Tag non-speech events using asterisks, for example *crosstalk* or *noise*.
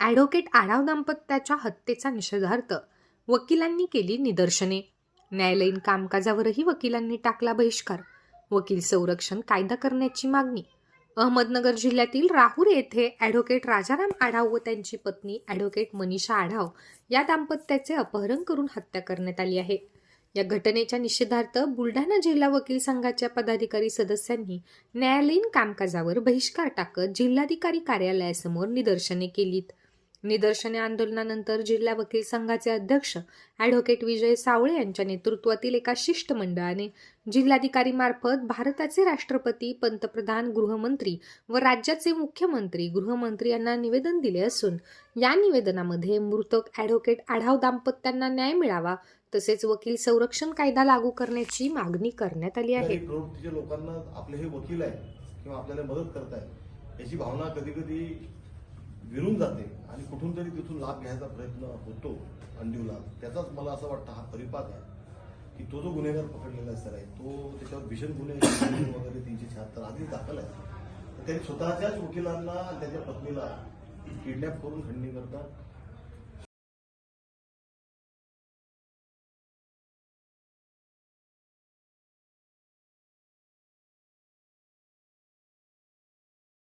Advocate Adhav दाम्पत्याच्या हत्येचा निषेधार्थ. वकिलांनी केली निदर्शने. न्यायालयीन कामकाजावरही वकिलांनी टाकला बहिष्कार. वकील संरक्षण कायदा करण्याची मागणी. अहमदनगर जिल्ह्यातील राहुर येथे ॲडव्होकेट राजाराम आढाव व त्यांची पत्नी ॲडव्होकेट मनीषा आढाव या दाम्पत्याचे अपहरण करून हत्या करण्यात आली आहे. या घटनेच्या निषेधार्थ बुलढाणा जिल्हा वकील संघाच्या पदाधिकारी सदस्यांनी न्यायालयीन कामकाजावर बहिष्कार टाकत जिल्हाधिकारी कार्यालयासमोर निदर्शने केलीत. निदर्शने आंदोलनानंतर जिल्हा वकील संघाचे अध्यक्ष ॲडव्होकेट विजय सावळे यांच्या नेतृत्वातील एका शिष्टमंडळाने जिल्हाधिकारीमार्फत भारताचे राष्ट्रपती पंतप्रधान गृहमंत्री व राज्याचे मुख्यमंत्री गृहमंत्री यांना निवेदन दिले असून या निवेदनामध्ये मृतक ॲडव्होकेट आढाव दाम्पत्यांना न्याय मिळावा तसेच वकील संरक्षण कायदा लागू करण्याची मागणी करण्यात आली आहे. प्रवृत्तीच्या लोकांना आपले हे वकील आहे किंवा आपल्याला मदत करताय याची भावना कधी कधी विरून जाते आणि कुठून तरी तिथून लाभ घ्यायचा प्रयत्न होतो अंडीव लाभ त्याचाच मला असं वाटतं हा परिपाक आहे की तो जो गुन्हेगार पकडलेला सर आहे तो त्याच्यावर भीषण गुन्हे *coughs* वगैरे तीनशे शहात्तर आधीच दाखल आहे तर त्यांनी स्वतःच्याच वकिलांना आणि त्याच्या पत्नीला किडनॅप करून खंडणी करतात.